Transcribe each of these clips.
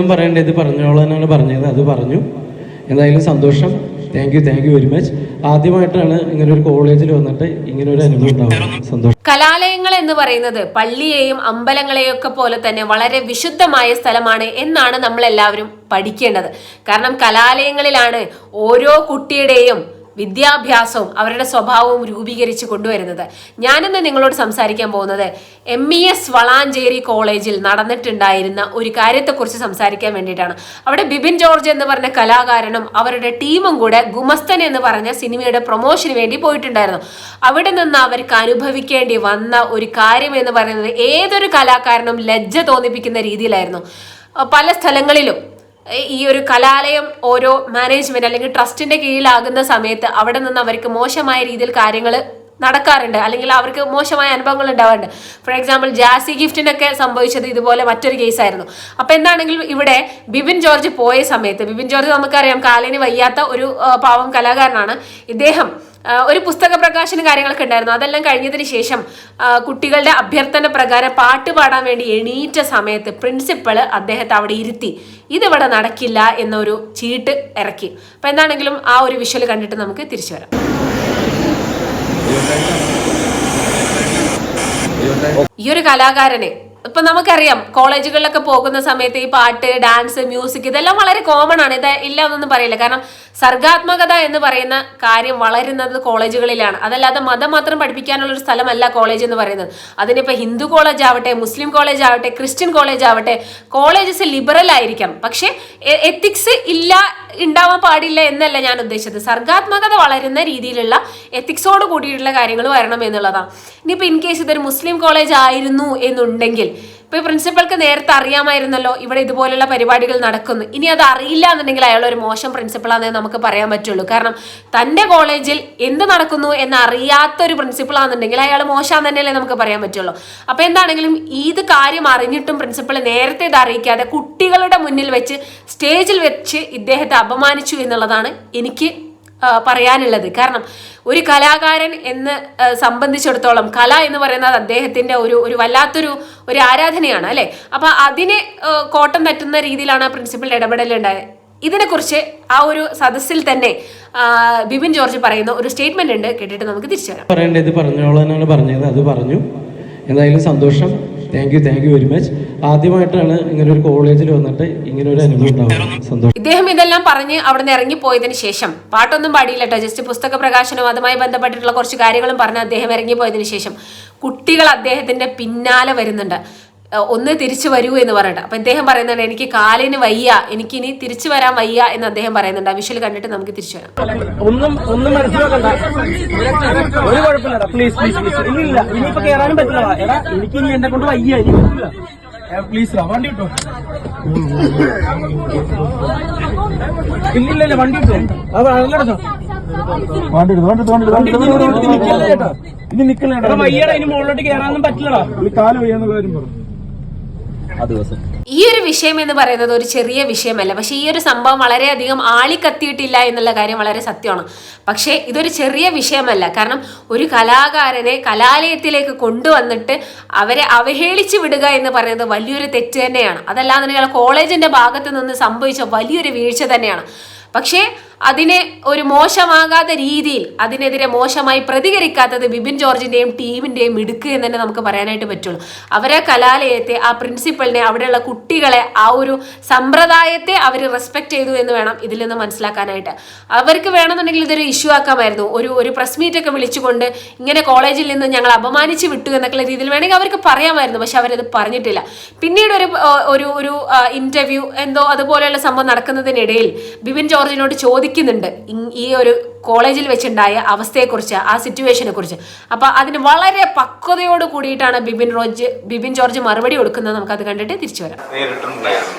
ഒന്നും പറയേണ്ട ഇത് പറഞ്ഞോളാനാണ് പറഞ്ഞത്. അത് പറഞ്ഞു. എന്തായാലും സന്തോഷം. Thank you thank you very much ആദ്യമായിട്ടാണ് ഇങ്ങനെ ഒരു കോളേജിൽ വന്നിട്ട് ഇങ്ങനെ ഒരു അനുഭവം ഉണ്ടാവുന്നത്. സന്തോഷം. കലാലയങ്ങൾ എന്ന് പറയുന്നത് പള്ളിയെയും അമ്പലങ്ങളെയും ഒക്കെ പോലെ തന്നെ വളരെ വിശുദ്ധമായ സ്ഥലമാണ് എന്നാണ് നമ്മൾ എല്ലാവരും പഠിക്കേണ്ടത്. കാരണം കലാലയങ്ങളിലാണ് ഓരോ കുട്ടിയുടെയും വിദ്യാഭ്യാസവും അവരുടെ സ്വഭാവവും രൂപീകരിച്ച് കൊണ്ടുവരുന്നത്. ഞാനിന്ന് നിങ്ങളോട് സംസാരിക്കാൻ പോകുന്നത് എം ഇ എസ് വളാഞ്ചേരി കോളേജിൽ നടന്നിട്ടുണ്ടായിരുന്ന ഒരു കാര്യത്തെക്കുറിച്ച് സംസാരിക്കാൻ വേണ്ടിയിട്ടാണ്. അവിടെ ബിബിൻ ജോർജ് എന്ന് പറഞ്ഞ കലാകാരനും അവരുടെ ടീമും കൂടെ ഗുമസ്തൻ എന്ന് പറഞ്ഞ സിനിമയുടെ പ്രൊമോഷന് വേണ്ടി പോയിട്ടുണ്ടായിരുന്നു. അവിടെ നിന്ന് അവർക്ക് അനുഭവിക്കേണ്ടി വന്ന ഒരു കാര്യം എന്ന് പറയുന്നത് ഏതൊരു കലാകാരനും ലജ്ജ തോന്നിപ്പിക്കുന്ന രീതിയിലായിരുന്നു. പല സ്ഥലങ്ങളിലും ഈ ഒരു കലാലയം ഓരോ മാനേജ്മെന്റ് അല്ലെങ്കിൽ ട്രസ്റ്റിന്റെ കീഴിലാകുന്ന സമയത്ത് അവിടെ നിന്ന് അവർക്ക് മോശമായ രീതിയിൽ കാര്യങ്ങൾ നടക്കാറുണ്ട്. അല്ലെങ്കിൽ അവർക്ക് മോശമായ അനുഭവങ്ങൾ ഉണ്ടാവാറുണ്ട്. ഫോർ എക്സാമ്പിൾ ജാസി ഗിഫ്റ്റിനൊക്കെ സംഭവിച്ചത് ഇതുപോലെ മറ്റൊരു കേസായിരുന്നു. അപ്പൊ എന്താണെങ്കിലും ഇവിടെ ബിബിൻ ജോർജ് പോയ സമയത്ത് ബിബിൻ ജോർജ് നമുക്കറിയാം കാലിന് വയ്യാത്ത ഒരു പാവം കലാകാരനാണ്. ഇദ്ദേഹം ഒരു പുസ്തക പ്രകാശന കാര്യങ്ങളൊക്കെ ഉണ്ടായിരുന്നു. അതെല്ലാം കഴിഞ്ഞതിന് ശേഷം കുട്ടികളുടെ അഭ്യർത്ഥന പ്രകാരം പാട്ട് പാടാൻ വേണ്ടി എണീറ്റ സമയത്ത് പ്രിൻസിപ്പൾ അദ്ദേഹത്തെ അവിടെ ഇരുത്തി ഇതിവിടെ നടക്കില്ല എന്നൊരു ചീട്ട് ഇറക്കി. അപ്പൊ എന്താണെങ്കിലും ആ ഒരു വിഷ്വൽ കണ്ടിട്ട് നമുക്ക് തിരിച്ചു വരാം. ഈ ഒരു കലാകാരനെ ഇപ്പൊ നമുക്കറിയാം കോളേജുകളിലൊക്കെ പോകുന്ന സമയത്ത് ഈ പാട്ട് ഡാൻസ് മ്യൂസിക് ഇതെല്ലാം വളരെ കോമൺ ആണ്. ഇത് ഇല്ല എന്നൊന്നും പറയില്ല. കാരണം സർഗാത്മകത എന്ന് പറയുന്ന കാര്യം വളരുന്നത് കോളേജുകളിലാണ്. അതല്ലാതെ മതം മാത്രം പഠിപ്പിക്കാനുള്ള ഒരു സ്ഥലമല്ല കോളേജ് എന്ന് പറയുന്നത്. അതിനിപ്പോ ഹിന്ദു കോളേജ് ആവട്ടെ മുസ്ലിം കോളേജ് ആവട്ടെ ക്രിസ്ത്യൻ കോളേജ് ആവട്ടെ കോളേജസ് ലിബറൽ ആയിരിക്കാം. പക്ഷേ എത്തിക്സ് ഇല്ല ഉണ്ടാവാൻ പാടില്ല എന്നല്ല ഞാൻ ഉദ്ദേശിച്ചത്. സർഗാത്മകത വളരുന്ന രീതിയിലുള്ള എത്തിക്സോട് കൂടിയിട്ടുള്ള കാര്യങ്ങൾ വരണം എന്നുള്ളതാണ്. ഇനിയിപ്പോൾ ഇൻ കേസ് ഇതൊരു മുസ്ലിം കോളേജ് ആയിരുന്നു എന്നുണ്ടെങ്കിൽ ഇപ്പോൾ പ്രിൻസിപ്പൾക്ക് നേരത്തെ അറിയാമായിരുന്നല്ലോ ഇവിടെ ഇതുപോലുള്ള പരിപാടികൾ നടക്കുന്നു. ഇനി അത് അറിയില്ല എന്നുണ്ടെങ്കിൽ അയാൾ ഒരു മോശം പ്രിൻസിപ്പളാണെന്ന് നമുക്ക് പറയാൻ പറ്റുള്ളൂ. കാരണം തന്റെ കോളേജിൽ എന്ത് നടക്കുന്നു എന്ന് അറിയാത്ത ഒരു പ്രിൻസിപ്പളാണെന്നുണ്ടെങ്കിൽ അയാൾ മോശം തന്നെയല്ലേ നമുക്ക് പറയാൻ പറ്റുള്ളൂ. അപ്പോൾ എന്താണെങ്കിലും ഇത് കാര്യം അറിഞ്ഞിട്ടും പ്രിൻസിപ്പൾ നേരത്തെ ഇത് അറിയിക്കാതെ കുട്ടികളുടെ മുന്നിൽ വെച്ച് സ്റ്റേജിൽ വെച്ച് ഇദ്ദേഹത്തെ അപമാനിച്ചു എന്നുള്ളതാണ് എനിക്ക് പറയാനുള്ളത്. കാരണം ഒരു കലാകാരൻ എന്ന് സംബന്ധിച്ചിടത്തോളം കല എന്ന് പറയുന്നത് അദ്ദേഹത്തിന്റെ ഒരു ഒരു വല്ലാത്തൊരു ഒരു ആരാധനയാണ് അല്ലെ? അപ്പൊ അതിനെ കോട്ടം തട്ടുന്ന രീതിയിലാണ് ആ പ്രിൻസിപ്പൽ ഇടപെടലുണ്ടായത് ഇതിനെക്കുറിച്ച് ആ ഒരു സദസ്സിൽ തന്നെ ബിപിൻ ജോർജ് പറയുന്ന ഒരു സ്റ്റേറ്റ്മെന്റ് ഉണ്ട്. കേട്ടിട്ട് നമുക്ക് തിരിച്ചു വരാം. പറയേണ്ട ഇത് പറഞ്ഞോളാനാണ് പറഞ്ഞത്. അത് പറഞ്ഞു. എന്തായാലും സന്തോഷം. Thank you thank you very much ആദ്യമായിട്ടാണ് ഇങ്ങനെ ഒരു കോളേജിൽ വന്നിട്ട് ഇങ്ങനെ ഒരു അനുഭവം സന്തോഷം. ഇദ്ദേഹം ഇതെല്ലാം പറഞ്ഞ് അവിടെ നിന്ന് ഇറങ്ങിപ്പോയതിനു ശേഷം പാട്ടൊന്നും പാടിയില്ല കേട്ടോ ജസ്റ്റ് പുസ്തക പ്രകാശനവും അതുമായി ബന്ധപ്പെട്ടിട്ടുള്ള കുറച്ച് കാര്യങ്ങളും പറഞ്ഞ് അദ്ദേഹം ഇറങ്ങിപ്പോയതിനു ശേഷം കുട്ടികൾ അദ്ദേഹത്തിന്റെ പിന്നാലെ വരുന്നുണ്ട്. ഒന്ന് തിരിച്ചു വരൂ എന്ന് പറഞ്ഞിട്ട്. അപ്പൊ അദ്ദേഹം പറയുന്നുണ്ട് എനിക്ക് കാലിന് വയ്യ എനിക്ക് ഇനി തിരിച്ചു വരാൻ വയ്യ എന്ന് അദ്ദേഹം പറയുന്നുണ്ട്. ആ വിഷ്വൽ കണ്ടിട്ട് നമുക്ക് തിരിച്ചു വരാം. ഒന്നും ഒന്നും മനസ്സിലാക്കണ്ട. ഒരു പ്ലീസ് പ്ലീസ് പ്ലീസ് ഇല്ല ഇനിയിപ്പോ കേറാനും പറ്റില്ല എടാ എനിക്ക് ഇനി എന്നെ കൊണ്ട് വയ്യ ഇനി പറ്റില്ല പ്ലീസ് വണ്ടി കിട്ടോ ഇല്ല ഇല്ല വണ്ടി കിട്ടോ വണ്ടി എടുത്തു വണ്ടി എടുത്തു. വണ്ടി എടുത്തു വണ്ടി എടുത്തു. നിക്കല്ലേ ചേട്ടാ ഇനി നിക്കല്ലേ എടാ വയ്യടാ ഇനി മുകളിലോട്ട് കേറാനൊന്നും പറ്റില്ലടാ. കാൽ വയ്യാന്നുള്ള കാര്യം പറഞ്ഞു ആ ദിവസം. ഈ ഒരു വിഷയം എന്ന് പറയുന്നത് ഒരു ചെറിയ വിഷയമല്ല. പക്ഷെ ഈ ഒരു സംഭവം വളരെയധികം ആളിക്കത്തിയിട്ടില്ല എന്നുള്ള കാര്യം വളരെ സത്യമാണ്. പക്ഷേ ഇതൊരു ചെറിയ വിഷയമല്ല. കാരണം ഒരു കലാകാരനെ കലാലയത്തിലേക്ക് കൊണ്ടുവന്നിട്ട് അവരെ അവഹേളിച്ച് വിടുക എന്ന് പറയുന്നത് വലിയൊരു തെറ്റ് തന്നെയാണ്. അതല്ലാന്നുണ്ടെങ്കിൽ കോളേജിന്റെ ഭാഗത്ത് നിന്ന് സംഭവിച്ച വലിയൊരു വീഴ്ച തന്നെയാണ്. പക്ഷേ അതിനെ ഒരു മോശമാകാത്ത രീതിയിൽ അതിനെതിരെ മോശമായി പ്രതികരിക്കാത്തത് ബിബിൻ ജോർജിന്റെയും ടീമിന്റെയും മിടുക്ക് എന്ന് തന്നെ നമുക്ക് പറയാനായിട്ട് പറ്റുള്ളൂ. അവരെ കലാലയത്തെ ആ പ്രിൻസിപ്പളിനെ അവിടെയുള്ള കുട്ടികളെ ആ ഒരു സമ്പ്രദായത്തെ അവർ റെസ്പെക്ട് ചെയ്തു എന്ന് വേണം ഇതിൽ നിന്ന് മനസ്സിലാക്കാനായിട്ട്. അവർക്ക് വേണമെന്നുണ്ടെങ്കിൽ ഇതൊരു ഇഷ്യൂ ആക്കാമായിരുന്നു. ഒരു ഒരു പ്രസ് മീറ്റ് ഒക്കെ വിളിച്ചുകൊണ്ട് ഇങ്ങനെ കോളേജിൽ നിന്ന് ഞങ്ങൾ അപമാനിച്ച് വിട്ടു എന്നൊക്കെ രീതിയിൽ വേണമെങ്കിൽ അവർക്ക് പറയാമായിരുന്നു പക്ഷെ അവരത് പറഞ്ഞിട്ടില്ല. പിന്നീട് ഒരു ഒരു ഒരു ഇന്റർവ്യൂ എന്തോ അതുപോലെയുള്ള സംഭവം നടക്കുന്നതിനിടയിൽ ബിബിൻ ജോർജിനോട് ചോദിക്കുന്നുണ്ട് ഈ ഒരു കോളേജിൽ വെച്ചുണ്ടായ അവസ്ഥയെക്കുറിച്ച് ആ സിറ്റുവേഷനെ കുറിച്ച് അപ്പൊ അതിന് വളരെ പക്വതയോട് കൂടിയിട്ടാണ് ബിബിൻ റോജ് ബിബിൻ ജോർജ് മറുപടി കൊടുക്കുന്നത്. നമുക്ക് അത് കണ്ടിട്ട് തിരിച്ചു വരാം.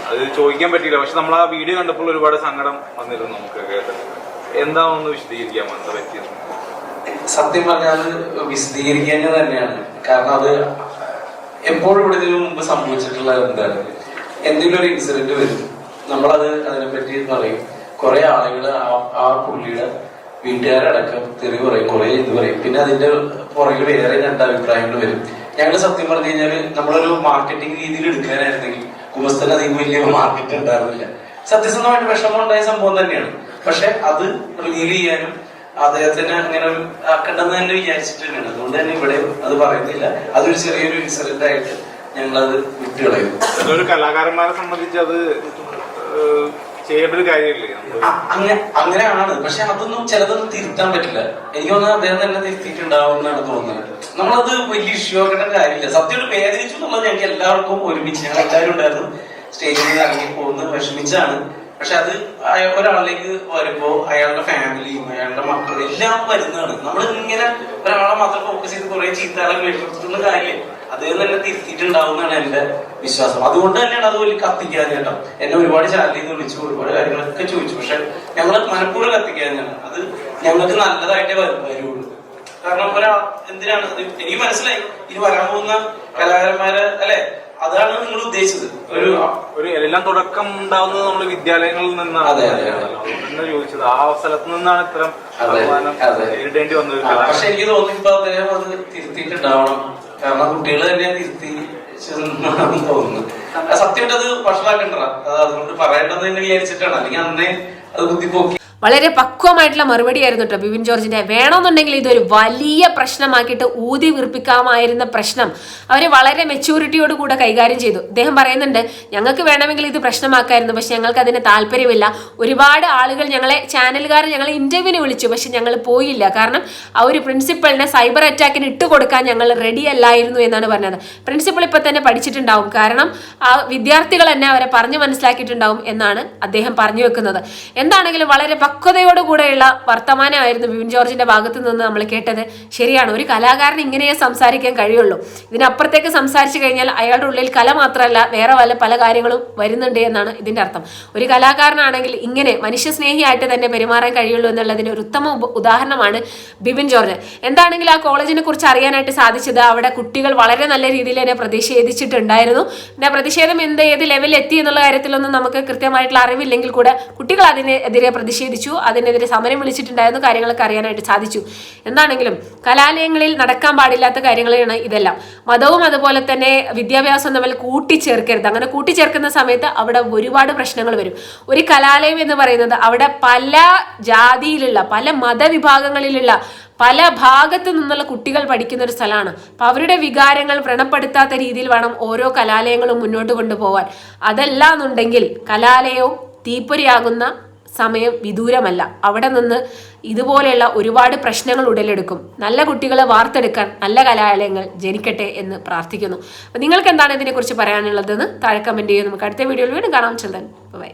അത് ചോദിക്കാൻ പറ്റിയില്ല. പക്ഷെ നമ്മൾ ആ വീഡിയോ കണ്ടപ്പോൾ ഒരുപാട് സങ്കടം വന്നിരുന്നു നമുക്ക് എന്താണെന്ന് വിശദീകരിക്കാൻ പറ്റിയത്? സത്യം പറഞ്ഞാൽ അത് വിശദീകരിക്കേണ്ടത് തന്നെയാണ്. കാരണം അത് എപ്പോഴും ഇവിടെ ഇതിനു മുമ്പ് സംഭവിച്ചിട്ടുള്ള എന്താണ്? എന്തെങ്കിലും ഒരു ഇൻസിഡന്റ് വരും. നമ്മളത് അതിനെപ്പറ്റി പറയും. കുറെ ആളുകൾ ആ പുള്ളിയുടെ വീട്ടുകാരടക്കം തെറി പറയും കുറെ ഇത് പറയും. പിന്നെ അതിന്റെ പുറകിൽ വേറെ രണ്ട് അഭിപ്രായങ്ങൾ വരും. ഞങ്ങൾ സത്യം പറഞ്ഞു കഴിഞ്ഞാൽ നമ്മളൊരു മാർക്കറ്റിംഗ് രീതിയിൽ എടുക്കാനായിരുന്നെങ്കിൽ കുമസ്തന് അധികം വലിയ മാർക്കറ്റ് ഉണ്ടായിരുന്നില്ല. സത്യസന്ധമായിട്ട് വിഷമം ഉണ്ടായ സംഭവം തന്നെയാണ്. പക്ഷെ അത് റിവീൽ ചെയ്യാനും അദ്ദേഹത്തിന് അങ്ങനെ ആക്കണ്ടെന്ന് തന്നെ വിചാരിച്ചിട്ട് തന്നെയാണ്. അതുകൊണ്ട് തന്നെ ഇവിടെ അത് പറയുന്നില്ല. അതൊരു ചെറിയൊരു ഇൻസിഡന്റ് ആയിട്ട് ഞങ്ങളത് വിട്ടുകളയും. ഒരു കലാകാരന്മാരെ സംബന്ധിച്ച് അത് ഏഹ്, ചെയ്യേണ്ട ഒരു കാര്യമില്ലേ? നമ്മൾ അ- അങ്ങ- അങ്ങനെയാണ് പക്ഷെ അതൊന്നും ചിലതൊന്നും തിരുത്താൻ പറ്റില്ല. എനിക്ക് തോന്നുന്നത് അദ്ദേഹം തന്നെ തിരുത്തിയിട്ടുണ്ടാവും എന്നാണ് തോന്നുന്നത്. നമ്മളത് വലിയ ഇഷ്യൂ ആക്കേണ്ട കാര്യമില്ല. സത്യം വേദനിച്ചു എന്നുള്ളത് ഞങ്ങൾക്ക് എല്ലാവർക്കും ഒരുമിച്ച്. ഞങ്ങൾ എല്ലാവരും ഉണ്ടായിരുന്നു. സ്റ്റേജിൽ നിന്ന് ഇറങ്ങി പോകുന്നത് വിഷമിച്ചാണ്. പക്ഷെ അത് ഒരാളിലേക്ക് വരുമ്പോ അയാളുടെ ഫാമിലിയും അയാളുടെ മക്കളും എല്ലാം വരുന്നതാണ്. നമ്മൾ ഇങ്ങനെ ഒരാളെ മാത്രം ഫോക്കസ് ചെയ്ത് കുറെ ചീത്തകളെ വിഷമിച്ചിട്ടുള്ള കാര്യം അദ്ദേഹം തന്നെ തിരുത്തിയിട്ടുണ്ടാവുന്നതാണ് എന്റെ വിശ്വാസം. അതുകൊണ്ട് തന്നെയാണ് അത് വലിയ കത്തിക്കാൻ കേട്ടോ. എന്നെ ഒരുപാട് ചാനലിൽ നിന്ന് വിളിച്ചു ഒരുപാട് കാര്യങ്ങളൊക്കെ ചോദിച്ചു. പക്ഷെ ഞങ്ങൾ മനഃപൂർവം കത്തിക്കാൻ അത് ഞങ്ങൾക്ക് നല്ലതായിട്ടേ വരു- വരുള്ളൂ. കാരണം ഒരാ എന്തിനാണ്? എനിക്ക് മനസ്സിലായി. ഇനി വരാൻ പോകുന്ന കലാകാരന്മാരെ അല്ലെ? അതാണ് നിങ്ങൾ ഉദ്ദേശിച്ചത്. ഒരു ഒരു എല്ലാം തുടക്കം ഉണ്ടാവുന്നത് നമ്മൾ വിദ്യാലയങ്ങളിൽ നിന്നാണ്. ചോദിച്ചത്. ആ സ്ഥലത്ത് നിന്നാണ് ഇത്തരം. നേരിടേണ്ടി വന്നത്. പക്ഷെ എനിക്ക് തോന്നുന്നു ഇപ്പൊ അദ്ദേഹം അത് തിരുത്തിയിട്ടുണ്ടാവണം. കാരണം കുട്ടികൾ തന്നെ തിരുത്തി ചെന്നാണെന്ന് തോന്നുന്നു അത് വളരെ പക്വമായിട്ടുള്ള മറുപടി ആയിരുന്നു കേട്ടോ ബിപിൻ ജോർജിന്റെ. വേണമെന്നുണ്ടെങ്കിൽ ഇതൊരു വലിയ പ്രശ്നമാക്കിയിട്ട് ഊതി വീർപ്പിക്കാമായിരുന്ന പ്രശ്നം അവർ വളരെ മെച്യൂരിറ്റിയോട് കൂടെ കൈകാര്യം ചെയ്തു. അദ്ദേഹം പറയുന്നുണ്ട് ഞങ്ങൾക്ക് വേണമെങ്കിൽ ഇത് പ്രശ്നമാക്കായിരുന്നു. പക്ഷെ ഞങ്ങൾക്ക് അതിന് താല്പര്യമില്ല. ഒരുപാട് ആളുകൾ ഞങ്ങളെ ചാനലുകാർ ഞങ്ങളെ ഇന്റർവ്യൂവിന് വിളിച്ചു. പക്ഷെ ഞങ്ങൾ പോയില്ല. കാരണം ആ ഒരു പ്രിൻസിപ്പളിനെ സൈബർ അറ്റാക്കിന് ഇട്ട് കൊടുക്കാൻ ഞങ്ങൾ റെഡി അല്ലായിരുന്നു എന്നാണ് പറഞ്ഞത്. പ്രിൻസിപ്പൾ ഇപ്പൊ തന്നെ പഠിച്ചിട്ടുണ്ടാവും. കാരണം ആ വിദ്യാർത്ഥികൾ തന്നെ അവരെ പറഞ്ഞു മനസ്സിലാക്കിയിട്ടുണ്ടാവും എന്നാണ് അദ്ദേഹം പറഞ്ഞു വെക്കുന്നത്. എന്താണെങ്കിലും വളരെ പക്വതയോടുകൂടെയുള്ള വർത്തമാനമായിരുന്നു ബിപിൻ ജോർജിന്റെ ഭാഗത്ത് നിന്ന് നമ്മൾ കേട്ടത്. ശരിയാണ് ഒരു കലാകാരൻ ഇങ്ങനെയേ സംസാരിക്കാൻ കഴിയുള്ളൂ. ഇതിനപ്പുറത്തേക്ക് സംസാരിച്ചു കഴിഞ്ഞാൽ അയാളുടെ ഉള്ളിൽ കല മാത്രമല്ല വേറെ വല്ല പല കാര്യങ്ങളും വരുന്നുണ്ട് എന്നാണ് ഇതിന്റെ അർത്ഥം. ഒരു കലാകാരനാണെങ്കിൽ ഇങ്ങനെ മനുഷ്യസ്നേഹിയായിട്ട് തന്നെ പെരുമാറാൻ കഴിയുള്ളൂ എന്നുള്ളതിന് ഒരു ഉത്തമ ഉദാഹരണമാണ് ബിപിൻ ജോർജ്. എന്താണെങ്കിൽ ആ കോളേജിനെ കുറിച്ച് അറിയാനായിട്ട് സാധിച്ചത് അവിടെ കുട്ടികൾ വളരെ നല്ല രീതിയിൽ തന്നെ പ്രതിഷേധിച്ചിട്ടുണ്ടായിരുന്നു. എന്നെ ആ പ്രതിഷേധം എന്ത് ഏത് ലെവലിൽ എത്തി എന്നുള്ള കാര്യത്തിലൊന്നും നമുക്ക് കൃത്യമായിട്ടുള്ള അറിവില്ലെങ്കിൽ കൂടെ കുട്ടികൾ അതിനെതിരെ പ്രതിഷേധിച്ചു അതിനെതിരെ സമരം വിളിച്ചിട്ടുണ്ടായിരുന്നു കാര്യങ്ങളൊക്കെ അറിയാനായിട്ട് സാധിച്ചു. എന്താണെങ്കിലും കലാലയങ്ങളിൽ നടക്കാൻ പാടില്ലാത്ത കാര്യങ്ങളാണ് ഇതെല്ലാം. മതവും അതുപോലെ തന്നെ വിദ്യാഭ്യാസവും തമ്മിൽ കൂട്ടിച്ചേർക്കരുത്. അങ്ങനെ കൂട്ടിച്ചേർക്കുന്ന സമയത്ത് അവിടെ ഒരുപാട് പ്രശ്നങ്ങൾ വരും. ഒരു കലാലയം എന്ന് പറയുന്നത് അവിടെ പല ജാതിയിലുള്ള പല മതവിഭാഗങ്ങളിലുള്ള പല ഭാഗത്തു നിന്നുള്ള കുട്ടികൾ പഠിക്കുന്ന ഒരു സ്ഥലമാണ്. അപ്പൊ അവരുടെ വികാരങ്ങൾ വ്രണപ്പെടുത്താത്ത രീതിയിൽ വേണം ഓരോ കലാലയങ്ങളും മുന്നോട്ട് കൊണ്ടുപോകാൻ അതല്ല എന്നുണ്ടെങ്കിൽ കലാലയവും തീപ്പൊരിയാകുന്ന സമയം വിദൂരമല്ല. അവിടെ നിന്ന് ഇതുപോലെയുള്ള ഒരുപാട് പ്രശ്നങ്ങൾ ഉടലെടുക്കും. നല്ല കുട്ടികളെ വാർത്തെടുക്കാൻ നല്ല കലാലയങ്ങൾ ജനിക്കട്ടെ എന്ന് പ്രാർത്ഥിക്കുന്നു. അപ്പൊ നിങ്ങൾക്ക് എന്താണ് ഇതിനെക്കുറിച്ച് പറയാനുള്ളതെന്ന് താഴെ കമന്റ് ചെയ്യും നമുക്ക് അടുത്ത വീഡിയോയിൽ വീണ്ടും കാണാം. ചെല്ലൻ ബൈ